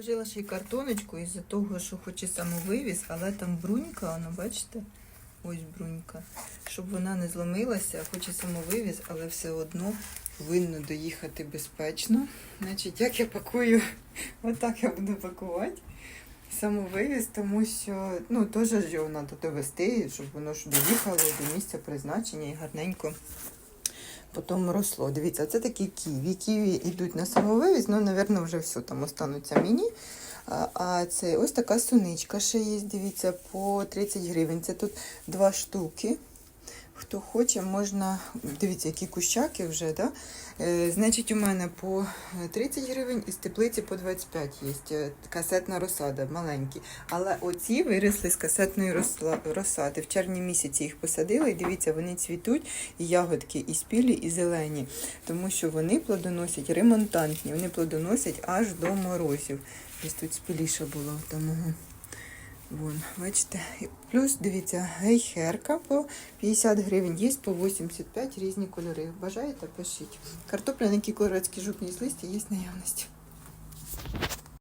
Положила ще й картоночку із-за того, що хоче самовивіз, але там брунька, воно, бачите? Ось брунька. Щоб вона не зломилася, хоче самовивіз, але все одно повинно доїхати безпечно. Значить, як я пакую, отак я буду пакувати. Самовивіз, тому що ну, теж його треба довести, щоб воно ж доїхало до місця призначення і гарненько потім росло. Дивіться, це такі ківі. Ківі йдуть на самовивіз, ну, мабуть, вже все там остануться мені. А, це ось така суничка ще є, дивіться, по 30 гривень. Це тут два штуки. Хто хоче, можна. Дивіться, які кущаки вже, да? Е, значить, у мене по 30 гривень із теплиці по 25 є. Е, Касетна розсада, маленькі. Але оці виросли з касетної розсади. В червні місяці їх посадили, і дивіться, вони цвітуть, і ягодки і спілі, і зелені. Тому що вони плодоносять ремонтантні, вони плодоносять аж до морозів. Ось тут спіліше було тому. Вон, бачите. Плюс, дивіться, гейхерка по 50 гривень, є по 85 різні кольори. Бажаєте, пишіть. Картопля, на колорадські жукні з листя є наявності.